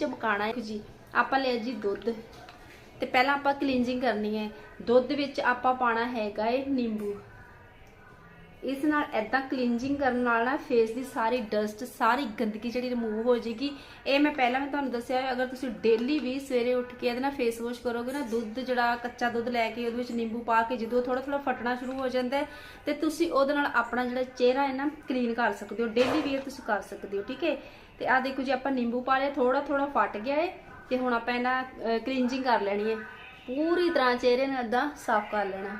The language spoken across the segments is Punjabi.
ਚਮਕਾਣਾ ਹੈ ਜੀ। ਆਪਾਂ ਲਿਆ ਜੀ ਦੁੱਧ। ਤੇ ਪਹਿਲਾਂ ਆਪਾਂ ਕਲੀਨਜਿੰਗ ਕਰਨੀ ਹੈ। ਦੁੱਧ ਵਿੱਚ ਆਪਾਂ ਪਾਣਾ ਹੈਗਾ ਏ ਨਿੰਬੂ। ਇਸ ਨਾਲ ਐਦਾਂ ਕਲੀਨਜਿੰਗ ਕਰਨ ਨਾਲ ਨਾ ਫੇਸ ਦੀ ਸਾਰੀ ਡਸਟ ਸਾਰੀ ਗੰਦਗੀ ਜਿਹੜੀ ਰਿਮੂਵ ਹੋ ਜਾਏਗੀ। ਇਹ ਮੈਂ ਪਹਿਲਾਂ ਵੀ ਤੁਹਾਨੂੰ ਦੱਸਿਆ ਹੈ ਅਗਰ ਤੁਸੀਂ ਡੇਲੀ ਵੀ ਸਵੇਰੇ ਉੱਠ ਕੇ ਇਹਦੇ ਨਾਲ ਫੇਸ ਵਾਸ਼ ਕਰੋਗੇ ਨਾ, ਦੁੱਧ ਜਿਹੜਾ ਕੱਚਾ ਦੁੱਧ ਲੈ ਕੇ ਉਹਦੇ ਵਿੱਚ ਨਿੰਬੂ ਪਾ ਕੇ ਜਦੋਂ ਥੋੜਾ ਥੋੜਾ ਫਟਣਾ ਸ਼ੁਰੂ ਹੋ ਜਾਂਦਾ ਹੈ, ਤੇ ਤੁਸੀਂ ਉਹਦੇ ਨਾਲ ਆਪਣਾ ਜਿਹੜਾ ਚਿਹਰਾ ਹੈ ਨਾ ਕਲੀਨ ਕਰ ਸਕਦੇ ਹੋ ਡੇਲੀ ਵੀ ਤੁਸੀਂ ਕਰ ਸਕਦੇ ਹੋ, ਠੀਕ ਹੈ? ਤੇ ਆ ਦੇਖੋ ਜੀ, ਆਪਾਂ ਨਿੰਬੂ ਪਾ ਲਿਆ ਥੋੜਾ ਥੋੜਾ ਫਟ ਗਿਆ ਏ, ਤੇ ਹੁਣ ਆਪਾਂ ਇਹਨਾਂ ਕਲੀਨਜਿੰਗ ਕਰ ਲੈਣੀ ਹੈ। ਪੂਰੀ ਤਰ੍ਹਾਂ ਚਿਹਰੇ ਨੂੰ ਏਦਾਂ ਸਾਫ਼ ਕਰ ਲੈਣਾ।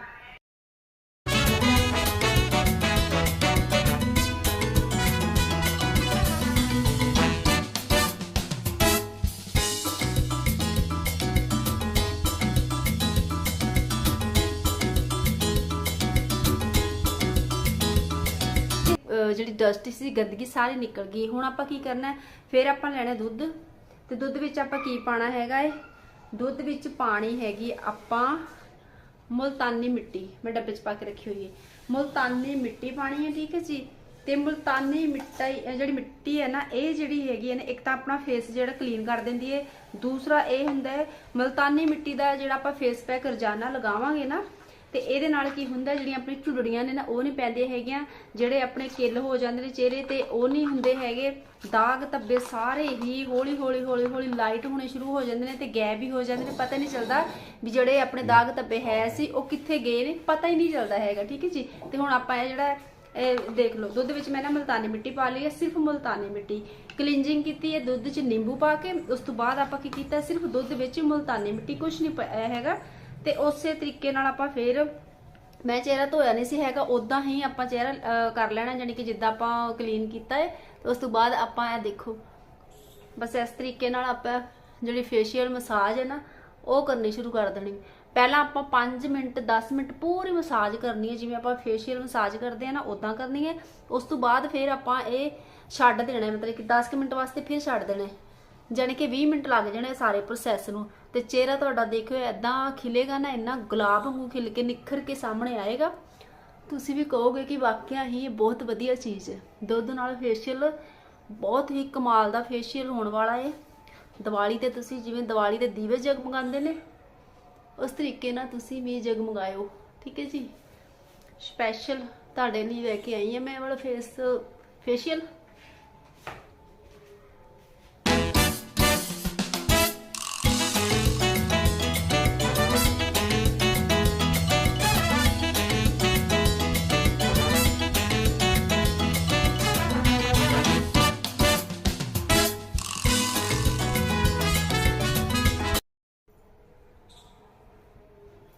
ਜਿਹੜੀ ਡਸਟ ਸੀ, ਗੰਦਗੀ ਸਾਰੀ ਨਿਕਲ ਗਈ। ਹੁਣ ਆਪਾਂ ਕੀ ਕਰਨਾ ਫਿਰ ਆਪਾਂ ਲੈਣਾ ਦੁੱਧ। ਤੇ ਦੁੱਧ ਵਿੱਚ ਆਪਾਂ ਕੀ ਪਾਣਾ ਹੈਗਾ ਏ ਦੁੱਧ ਵਿੱਚ ਪਾਣੀ ਹੈਗੀ ਆਪਾਂ ਮੁਲਤਾਨੀ ਮਿੱਟੀ। ਮੈਂ ਡੱਬੇ 'ਚ ਪਾ ਕੇ ਰੱਖੀ ਹੋਈ ਹੈ। ਮੁਲਤਾਨੀ ਮਿੱਟੀ ਪਾਣੀ ਹੈ, ਠੀਕ ਹੈ ਜੀ? ਤੇ ਮੁਲਤਾਨੀ ਮਿੱਟੀ ਜਿਹੜੀ ਮਿੱਟੀ ਹੈ ਨਾ, ਇਹ ਜਿਹੜੀ ਹੈਗੀ ਹੈ ਨਾ, ਇੱਕ ਤਾਂ ਆਪਣਾ ਫੇਸ ਜਿਹੜਾ ਕਲੀਨ ਕਰ ਦਿੰਦੀ ਹੈ। ਦੂਸਰਾ ਇਹ ਹੁੰਦਾ ਹੈ, ਮੁਲਤਾਨੀ ਮਿੱਟੀ ਦਾ ਜਿਹੜਾ ਆਪਾਂ ਫੇਸ ਪੈਕ ਰੋਜ਼ਾਨਾ ਲਗਾਵਾਂਗੇ ਨਾ ਤੇ ਇਹਦੇ ਨਾਲ ਕੀ ਹੁੰਦਾ, ਜਿਹੜੀਆਂ ਆਪਣੀ ਝੁਰੜੀਆਂ ਨੇ ਨਾ, ਉਹ ਨਹੀਂ ਪੈਂਦੀਆਂ ਹੈਗੀਆਂ। ਜਿਹੜੇ ਆਪਣੇ ਕਿੱਲ ਹੋ ਜਾਂਦੇ ਨੇ ਚਿਹਰੇ ਤੇ, ਉਹ ਨਹੀਂ ਹੁੰਦੇ ਹੈਗੇ। ਦਾਗ ਧੱਬੇ ਸਾਰੇ ਹੀ ਹੌਲੀ ਹੌਲੀ ਹੌਲੀ ਹੌਲੀ ਲਾਈਟ ਹੋਣੇ ਸ਼ੁਰੂ ਹੋ ਜਾਂਦੇ ਨੇ ਤੇ ਗੈਪ ਵੀ ਹੋ ਜਾਂਦੇ ਨੇ। ਪਤਾ ਨਹੀਂ ਚੱਲਦਾ ਵੀ ਜਿਹੜੇ ਆਪਣੇ ਦਾਗ ਧੱਬੇ ਹੈ ਸੀ, ਉਹ ਕਿੱਥੇ ਗਏ ਨੇ, ਪਤਾ ਹੀ ਨਹੀਂ ਚੱਲਦਾ ਹੈਗਾ, ਠੀਕ ਹੈ ਜੀ? ਤੇ ਹੁਣ ਆਪਾਂ ਇਹ ਜਿਹੜਾ, ਇਹ ਦੇਖ ਲਓ, ਦੁੱਧ ਵਿੱਚ ਮੈਂ ਨਾ ਮਲਤਾਨੀ ਮਿੱਟੀ ਪਾ ਲਈ ਹੈ, ਸਿਰਫ ਮਲਤਾਨੀ ਮਿੱਟੀ। ਕਲੀਨਜਿੰਗ ਕੀਤੀ ਹੈ, ਦੁੱਧ 'ਚ ਨਿੰਬੂ ਪਾ ਕੇ, ਉਸ ਤੋਂ ਬਾਅਦ ਆਪਾਂ ਕੀ ਕੀਤਾ, ਸਿਰਫ ਦੁੱਧ ਵਿੱਚ ਮਲਤਾਨੀ ਮਿੱਟੀ ਕੁਝ ਨਹੀਂ ਹੈਗਾ। ਤੇ ਉਸੇ ਤਰੀਕੇ ਨਾਲ ਆਪਾਂ ਫੇਰ ਮੈਂ ਚਿਹਰਾ ਧੋਇਆ ਨਹੀਂ ਸੀ ਹੈਗਾ ਉਦਾਂ ਹੀ ਆਪਾਂ ਚਿਹਰਾ ਕਰ ਲੈਣਾ ਯਾਨੀ ਕਿ ਜਿੱਦਾਂ ਆਪਾਂ ਕਲੀਨ ਕੀਤਾ ਹੈ ਉਸ ਤੋਂ ਬਾਅਦ ਆਪਾਂ ਇਹ ਦੇਖੋ। ਬਸ ਇਸ ਤਰੀਕੇ ਨਾਲ ਆਪਾਂ ਜਿਹੜੀ ਫੇਸ਼ੀਅਲ ਮਸਾਜ ਹੈ ਨਾ, ਉਹ ਕਰਨੀ ਸ਼ੁਰੂ ਕਰ ਦੇਣੀ। ਪਹਿਲਾਂ ਆਪਾਂ 5 ਮਿੰਟ 10 ਮਿੰਟ ਪੂਰੀ ਮਸਾਜ ਕਰਨੀ ਹੈ ਜਿਵੇਂ ਆਪਾਂ ਫੇਸ਼ੀਅਲ ਮਸਾਜ ਕਰਦੇ ਆ ਨਾ ਉਦਾਂ ਕਰਨੀ ਹੈ ਉਸ ਤੋਂ ਬਾਅਦ ਫਿਰ ਆਪਾਂ ਇਹ ਛੱਡ ਦੇਣਾ, ਮਤਲਬ ਕਿ 10 ਕੁ ਮਿੰਟ ਵਾਸਤੇ ਫਿਰ ਛੱਡ ਦੇਣਾ ਹੈ। ਜਾਣੀ ਕਿ 20 ਮਿੰਟ ਲੱਗ ਜਾਣੇ ਸਾਰੇ ਪ੍ਰੋਸੈਸ ਨੂੰ। ਤੇ ਚਿਹਰਾ ਤੁਹਾਡਾ ਦੇਖਿਓ ਐਦਾਂ ਖਿਲੇਗਾ ਨਾ, ਇੰਨਾ ਗੁਲਾਬ ਵਾਂਗੂ ਖਿਲ ਕੇ, ਨਿਖਰ ਕੇ ਸਾਹਮਣੇ ਆਏਗਾ। ਤੁਸੀਂ ਵੀ ਕਹੋਗੇ ਕਿ ਵਾਕਿਆ ਹੀ ਇਹ ਬਹੁਤ ਵਧੀਆ ਚੀਜ਼ ਹੈ। ਦੁੱਧ ਨਾਲ ਫੇਸ਼ੀਅਲ ਬਹੁਤ ਹੀ ਕਮਾਲ ਦਾ ਫੇਸ਼ੀਅਲ ਹੋਣ ਵਾਲਾ ਹੈ ਦੀਵਾਲੀ ਤੇ ਤੁਸੀਂ ਜਿਵੇਂ ਦੀਵਾਲੀ ਦੇ ਦੀਵੇ ਜਗਮਗਾਉਂਦੇ ਨੇ, ਉਸ ਤਰੀਕੇ ਨਾਲ ਤੁਸੀਂ ਵੀ ਜਗਮਗਾਇਓ ਠੀਕ ਹੈ ਜੀ? ਸਪੈਸ਼ਲ ਤੁਹਾਡੇ ਲਈ ਲੈ ਕੇ ਆਈ ਹਾਂ ਮੈਂ ਵਾਲਾ ਫੇਸ ਫੇਸ਼ੀਅਲ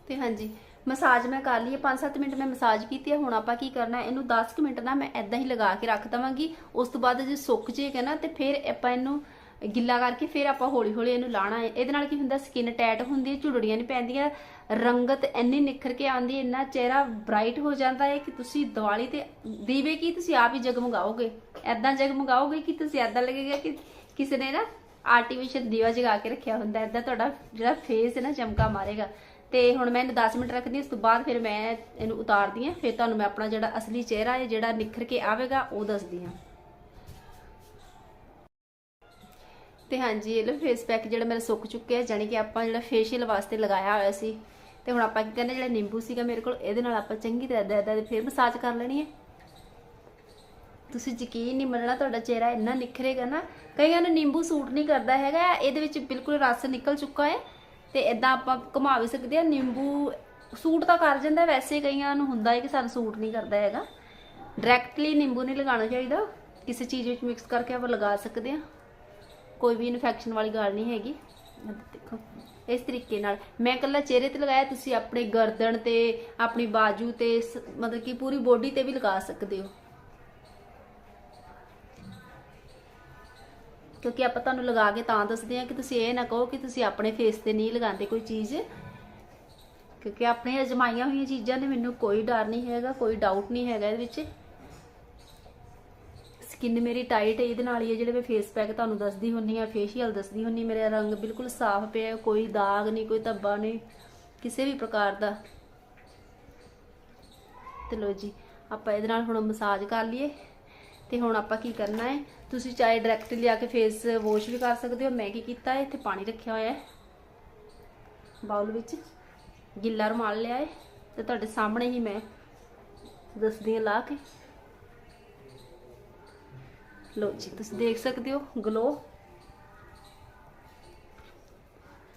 ਤੇ ਹਾਂਜੀ, ਮਸਾਜ ਮੈਂ ਕਰ ਲਈ ਹੈ 5-7 ਮਿੰਟ ਮੈਂ ਮਸਾਜ ਕੀਤੀ ਹੈ, ਹੁਣ ਆਪਾਂ ਕੀ ਕਰਨਾ ਇਹਨੂੰ 10 ਮਿੰਟ ਨਾ ਮੈਂ ਐਦਾਂ ਹੀ ਲਗਾ ਕੇ ਰੱਖ ਦਵਾਂਗੀ, ਉਸ ਤੋਂ ਬਾਅਦ ਜੇ ਸੁੱਕ ਜਾਏਗਾ ਨਾ, ਤੇ ਫਿਰ ਆਪਾਂ ਇਹਨੂੰ ਗਿੱਲਾ ਕਰਕੇ ਫਿਰ ਆਪਾਂ ਹੌਲੀ ਹੌਲੀ ਇਹਨੂੰ ਲਾਣਾ ਹੈ। ਇਹਦੇ ਨਾਲ ਕੀ ਹੁੰਦਾ ਸਕਿਨ ਟੈਟ ਹੁੰਦੀ ਹੈ, ਝੁਰੜੀਆਂ ਨਹੀਂ ਪੈਂਦੀਆਂ, ਰੰਗਤ ਇੰਨੀ ਨਿਖਰ ਕੇ ਆਉਂਦੀ ਹੈ, ਇੰਨਾ ਚਿਹਰਾ ਬ੍ਰਾਈਟ ਹੋ ਜਾਂਦਾ ਹੈ ਕਿ ਤੁਸੀਂ ਦੀਵਾਲੀ ਤੇ ਦੀਵੇ ਕੀ ਤੁਸੀਂ ਆਪ ਹੀ ਜਗਮਗਾਓਗੇ? ਐਦਾਂ ਜਗਮਗਾਓਗੇ ਕਿ ਤੁਸੀਂ ਐਦਾਂ ਲੱਗੇਗਾ ਕਿ ਕਿਸੇ ਨੇ ਨਾ ਆਰਟੀਫੀਸ਼ੀਅਲ ਦੀਵਾ ਜਗਾ ਕੇ ਰੱਖਿਆ ਹੁੰਦਾ ਐਦਾਂ ਤੁਹਾਡਾ ਜਿਹੜਾ ਫੇਸ ਹੈ ਨਾ, ਚਮਕਾ ਮਾਰੇਗਾ। ਤੇ ਹੁਣ ਮੈਂ ਇਹਨੂੰ 10 ਮਿੰਟ ਰੱਖਦੀ ਹਾਂ, ਉਸ ਤੋਂ ਬਾਅਦ ਫਿਰ ਮੈਂ ਇਹਨੂੰ ਉਤਾਰਦੀ ਹਾਂ। ਫਿਰ ਤੁਹਾਨੂੰ ਮੈਂ ਆਪਣਾ ਜਿਹੜਾ ਅਸਲੀ ਚਿਹਰਾ ਹੈ ਜਿਹੜਾ ਨਿਖਰ ਕੇ ਆਵੇਗਾ ਉਹ ਦੱਸਦੀ ਹਾਂ। ਤੇ ਹਾਂਜੀ ਇਹ ਲੋ ਫੇਸ ਪੈਕ ਜਿਹੜਾ ਮੇਰਾ ਸੁੱਕ ਚੁੱਕਿਆ ਜਾਨੀ ਕਿ ਆਪਾਂ ਜਿਹੜਾ ਫੇਸ਼ੀਅਲ ਵਾਸਤੇ ਲਗਾਇਆ ਹੋਇਆ ਸੀ। ਤੇ ਹੁਣ ਆਪਾਂ ਕੀ ਕਰਨਾ ਜਿਹੜਾ ਨਿੰਬੂ ਸੀਗਾ ਮੇਰੇ ਕੋਲ ਇਹਦੇ ਨਾਲ ਆਪਾਂ ਚੰਗੀ ਤਰ੍ਹਾਂ ਦਾ ਇਹਦਾ ਫਿਰ ਮਸਾਜ ਕਰ ਲੈਣੀ ਹੈ। ਤੁਸੀਂ ਯਕੀਨ ਨਹੀਂ ਮੰਨਣਾ ਤੁਹਾਡਾ ਚਿਹਰਾ ਇੰਨਾ ਨਿਖਰੇਗਾ ਨਾ। ਕਈਆਂ ਨੂੰ ਨਿੰਬੂ ਸੂਟ ਨਹੀਂ ਕਰਦਾ ਹੈਗਾ ਇਹਦੇ ਵਿੱਚ ਬਿਲਕੁਲ ਰਸ ਨਿਕਲ ਚੁੱਕਾ ਹੈ। ਤੇ ਇਦਾਂ ਆਪਾਂ ਘੁਮਾ ਵੀ ਸਕਦੇ ਆ। ਨਿੰਬੂ ਸੂਟ ਤਾਂ ਕਰ ਜਾਂਦਾ, ਵੈਸੇ ਕਈਆਂ ਨੂੰ ਹੁੰਦਾ ਹੈ ਕਿ ਸਾਨੂੰ ਸੂਟ ਨਹੀਂ ਕਰਦਾ ਹੈਗਾ। ਡਾਇਰੈਕਟਲੀ ਨਿੰਬੂ ਨਹੀਂ ਲਗਾਉਣਾ ਚਾਹੀਦਾ। ਕਿਸੇ ਚੀਜ਼ ਵਿੱਚ ਮਿਕਸ ਕਰਕੇ ਆਪਾਂ ਲਗਾ ਸਕਦੇ ਆ ਕੋਈ ਵੀ ਇਨਫੈਕਸ਼ਨ ਵਾਲੀ ਗੱਲ ਨਹੀਂ ਹੈਗੀ। ਦੇਖੋ, ਇਸ ਤਰੀਕੇ ਨਾਲ। ਮੈਂ ਇਕੱਲਾ ਚਿਹਰੇ ਤੇ ਲਗਾਇਆ, ਤੁਸੀਂ ਆਪਣੇ ਗਰਦਨ ਤੇ, ਆਪਣੀ ਬਾਜੂ ਤੇ ਸ- ਮਤਲਬ ਕਿ ਪੂਰੀ ਬੋਡੀ ਤੇ ਵੀ ਲਗਾ ਸਕਦੇ ਹੋ। ਕਿਉਂਕਿ ਆਪਾਂ ਤੁਹਾਨੂੰ ਲਗਾ ਕੇ ਤਾਂ ਦੱਸਦੇ ਆ ਕਿ ਤੁਸੀਂ ਇਹ ਨਾ ਕਹੋ ਕਿ ਤੁਸੀਂ ਆਪਣੇ ਫੇਸ ਤੇ ਨਹੀਂ ਲਗਾਉਂਦੇ ਕੋਈ ਚੀਜ਼। ਕਿਉਂਕਿ ਆਪਣੀਆਂ ਅਜਮਾਈਆਂ ਹੋਈਆਂ ਚੀਜ਼ਾਂ ਨੇ, ਮੈਨੂੰ ਕੋਈ ਡਰ ਨਹੀਂ ਹੈਗਾ, ਕੋਈ ਡਾਊਟ ਨਹੀਂ ਹੈਗਾ ਇਹਦੇ ਵਿੱਚ। ਸਕਿਨ ਮੇਰੀ ਟਾਈਟ ਹੈ, ਇਹਦੇ ਨਾਲ ਹੀ ਹੈ ਜਿਹੜੇ ਮੈਂ ਫੇਸ ਪੈਕ ਤੁਹਾਨੂੰ ਦੱਸਦੀ ਹੁੰਨੀ ਆ ਫੇਸ਼ੀਅਲ ਦੱਸਦੀ ਹੁੰਨੀ ਮੇਰਾ ਰੰਗ ਬਿਲਕੁਲ ਸਾਫ਼ ਪਿਆ ਕੋਈ ਦਾਗ ਨਹੀਂ, ਕੋਈ ਧੱਬਾ ਨਹੀਂ, ਕਿਸੇ ਵੀ ਪ੍ਰਕਾਰ ਦਾ। ਤੇ ਲੋ ਜੀ, ਆਪਾਂ ਇਹਦੇ ਨਾਲ ਹੁਣ ਮਸਾਜ ਕਰ ਲਈਏ। ਤੇ ਹੁਣ ਆਪਾਂ ਕੀ ਕਰਨਾ ਹੈ? ਤੁਸੀਂ ਚਾਹੇ ਡਾਇਰੈਕਟ ਲਿਆ ਕੇ ਫੇਸ ਵਾਸ਼ ਵੀ ਕਰ ਸਕਦੇ ਹੋ ਮੈਂ ਕੀ ਕੀਤਾ ਹੈ, ਇੱਥੇ ਪਾਣੀ ਰੱਖਿਆ ਹੋਇਆ ਹੈ। ਬਾਉਲ ਵਿੱਚ ਗਿੱਲਾ ਰੁਮਾਲ ਲਿਆ ਹੈ ਤੇ ਤੁਹਾਡੇ ਸਾਹਮਣੇ ਹੀ ਮੈਂ ਦੱਸਦੀ ਹਾਂ ਲਾ ਕੇ। ਲੋ ਜੀ, ਤੁਸੀਂ ਦੇਖ ਸਕਦੇ ਹੋ ਗਲੋ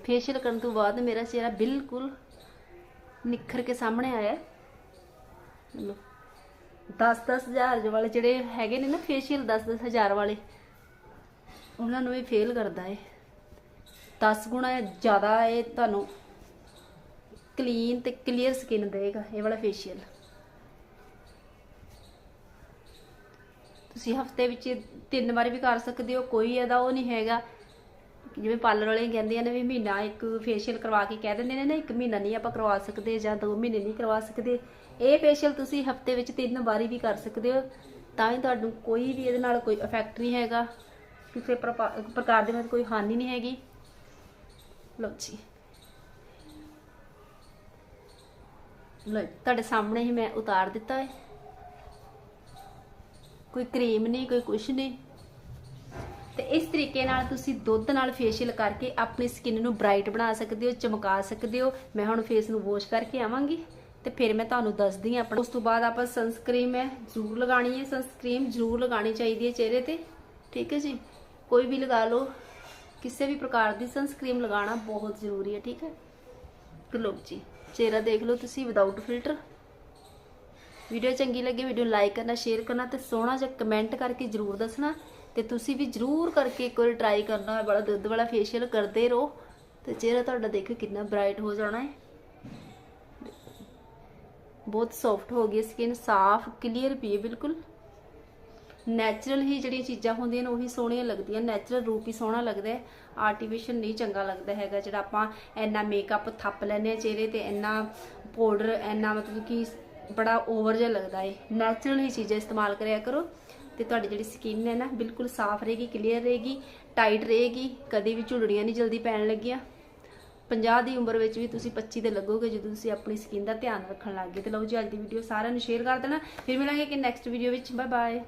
ਫੇਸ਼ੀਅਲ ਕਰਨ ਤੋਂ ਬਾਅਦ ਮੇਰਾ ਚਿਹਰਾ ਬਿਲਕੁਲ ਨਿਖਰ ਕੇ ਸਾਹਮਣੇ ਆਇਆ ਹੈ। ਲੋ 10-10 ਹਜ਼ਾਰ ਵਾਲੇ ਜਿਹੜੇ ਹੈਗੇ ਨੇ ਨਾ ਫੇਸ਼ੀਅਲ 10-10 ਹਜ਼ਾਰ ਵਾਲੇ, ਉਹਨਾਂ ਨੂੰ ਇਹ ਫੇਲ ਕਰਦਾ ਹੈ 10 ਗੁਣਾ ਜ਼ਿਆਦਾ ਇਹ ਤੁਹਾਨੂੰ ਕਲੀਨ ਤੇ ਕਲੀਅਰ ਸਕਿਨ ਦੇਗਾ ਇਹ ਵਾਲਾ ਫੇਸ਼ੀਅਲ ਤੁਸੀਂ ਹਫ਼ਤੇ ਵਿੱਚ ਤਿੰਨ ਵਾਰੀ ਵੀ ਕਰ ਸਕਦੇ ਹੋ, ਕੋਈ ਇਹਦਾ ਉਹ ਨਹੀਂ ਹੈਗਾ। ਜਿਵੇਂ ਪਾਰਲਰ ਵਾਲੇ ਕਹਿੰਦੇ ਨੇ ਵੀ ਮਹੀਨਾ ਇੱਕ ਫੇਸ਼ੀਅਲ ਕਰਵਾ ਕੇ ਕਹਿ ਦਿੰਦੇ ਨੇ ਨਾ, ਇੱਕ ਮਹੀਨਾ ਨਹੀਂ ਆਪਾਂ ਕਰਵਾ ਸਕਦੇ ਜਾਂ ਦੋ ਮਹੀਨੇ ਨਹੀਂ ਕਰਵਾ ਸਕਦੇ। ਇਹ ਫੇਸ਼ੀਅਲ ਤੁਸੀਂ ਹਫ਼ਤੇ ਵਿੱਚ ਤਿੰਨ ਵਾਰੀ ਵੀ ਕਰ ਸਕਦੇ ਹੋ, ਤਾਂ ਹੀ ਤੁਹਾਨੂੰ ਕੋਈ ਵੀ ਇਹਦੇ ਨਾਲ ਕੋਈ ਇਫੈਕਟ ਨਹੀਂ ਹੈਗਾ। ਕਿਸੇ ਪ੍ਰਪਾ- ਪ੍ਰਕਾਰ ਦੇ ਵਿੱਚ ਕੋਈ ਹਾਨੀ ਨਹੀਂ ਹੈਗੀ। ਲਓ ਜੀ। ਲਓ ਤੁਹਾਡੇ ਸਾਹਮਣੇ ਹੀ ਮੈਂ ਉਤਾਰ ਦਿੱਤਾ ਹੈ। ਕੋਈ ਕਰੀਮ ਨਹੀਂ, ਕੋਈ ਕੁਛ ਨਹੀਂ। ਇਸ ਤਰੀਕੇ ਨਾਲ ਤੁਸੀਂ ਦੁੱਧ ਨਾਲ ਫੇਸ਼ੀਅਲ ਕਰਕੇ ਆਪਣੀ ਸਕਿਨ ਨੂੰ ਬ੍ਰਾਈਟ ਬਣਾ ਸਕਦੇ ਹੋ, ਚਮਕਾ ਸਕਦੇ ਹੋ। ਮੈਂ ਹੁਣ ਫੇਸ ਨੂੰ ਵਾਸ਼ ਕਰਕੇ ਆਵਾਂਗੀ ਤੇ ਫਿਰ ਮੈਂ ਤੁਹਾਨੂੰ ਦੱਸਦੀ ਹਾਂ ਆਪਣਾ। ਉਸ ਤੋਂ ਬਾਅਦ ਆਪਾਂ ਸਨਸਕ੍ਰੀਮ ਹੈ, ਜ਼ਰੂਰ ਲਗਾਣੀ ਹੈ। ਸਨਸਕ੍ਰੀਮ ਜ਼ਰੂਰ ਲਗਾਣੀ ਚਾਹੀਦੀ ਹੈ ਚਿਹਰੇ ਤੇ। ਠੀਕ ਹੈ ਜੀ? ਕੋਈ ਵੀ ਲਗਾ ਲਓ। ਕਿਸੇ ਵੀ ਪ੍ਰਕਾਰ ਦੀ ਸਨਸਕ੍ਰੀਮ ਲਗਾਉਣਾ ਬਹੁਤ ਜ਼ਰੂਰੀ ਹੈ, ਠੀਕ ਹੈ? ਤੇ ਲੋ ਜੀ, ਚਿਹਰਾ ਦੇਖ ਲਓ ਤੁਸੀਂ ਵਿਦਆਊਟ ਫਿਲਟਰ ਵੀਡੀਓ ਚੰਗੀ ਲੱਗੇ, ਵੀਡੀਓ ਲਾਈਕ ਕਰਨਾ ਸ਼ੇਅਰ ਕਰਨਾ ਤੇ ਸੋਹਣਾ ਜਿਹਾ ਕਮੈਂਟ ਕਰਕੇ ਜਰੂਰ ਦੱਸਣਾ। ਤੇ ਤੁਸੀਂ ਵੀ ਜਰੂਰ ਕਰਕੇ ਇੱਕ ਵਾਰ ਟਰਾਈ ਕਰਨਾ ਹੈ ਬੜਾ ਦੁੱਧ ਵਾਲਾ ਫੇਸ਼ੀਅਲ ਕਰਦੇ ਰਹੋ। ਤੇ ਚਿਹਰਾ ਤੁਹਾਡਾ ਦੇਖੋ ਕਿੰਨਾ ਬ੍ਰਾਈਟ ਹੋ ਜਾਣਾ ਹੈ। ਬਹੁਤ ਸੌਫਟ ਹੋ ਗਈ ਸਕਿਨ ਸਾਫ਼ ਕਲੀਅਰ ਪੀ ਬਿਲਕੁਲ। ਨੈਚੁਰਲ ਹੀ ਜਿਹੜੀਆਂ ਚੀਜ਼ਾਂ ਹੁੰਦੀਆਂ ਨੇ, ਉਹੀ ਸੋਹਣੀਆਂ ਲੱਗਦੀਆਂ। ਨੈਚੁਰਲ ਰੂਪ ਹੀ ਸੋਹਣਾ ਲੱਗਦਾ ਹੈ। ਆਰਟੀਫੀਸ਼ੀਅਲ ਨਹੀਂ ਚੰਗਾ ਲੱਗਦਾ ਹੈਗਾ, ਜਿਹੜਾ ਆਪਾਂ ਇੰਨਾ ਮੇਕਅਪ ਥੱਪ ਲੈਨੇ ਆ ਚਿਹਰੇ ਤੇ, ਇੰਨਾ ਪਾਊਡਰ ਇੰਨਾ ਮਤਲਬ ਕਿ ਬੜਾ ਓਵਰ ਜਿਹਾ ਲੱਗਦਾ ਹੈ। ਨੈਚੁਰਲ ਹੀ ਚੀਜ਼ਾਂ ਇਸਤੇਮਾਲ ਕਰਿਆ ਕਰੋ। ਤੇ ਤੁਹਾਡੀ ਜਿਹੜੀ ਸਕਿਨ ਹੈ ਨਾ ਬਿਲਕੁਲ ਸਾਫ਼ ਰਹੇਗੀ ਕਲੀਅਰ ਰਹੇਗੀ ਟਾਈਟ ਰਹੇਗੀ, ਕਦੇ ਵੀ ਝੁਲੜੀਆਂ ਨਹੀਂ ਜਲਦੀ ਪੈਣ ਲੱਗੀਆਂ। 50 ਦੀ ਉਮਰ ਵਿੱਚ ਵੀ ਤੁਸੀਂ 25 ਦੇ ਲੱਗੋਗੇ ਜਦੋਂ ਤੁਸੀਂ ਆਪਣੀ ਸਕਿਨ ਦਾ ਧਿਆਨ ਰੱਖਣ ਲੱਗ ਗਏ। ਤੇ ਲਓ ਜੀ, ਅੱਜ ਦੀ ਵੀਡੀਓ ਸਾਰਿਆਂ ਨੂੰ ਸ਼ੇਅਰ ਕਰ ਦੇਣਾ। ਫਿਰ ਮਿਲਾਂਗੇ ਕਿ ਨੈਕਸਟ ਵੀਡੀਓ ਵਿੱਚ। Bye bye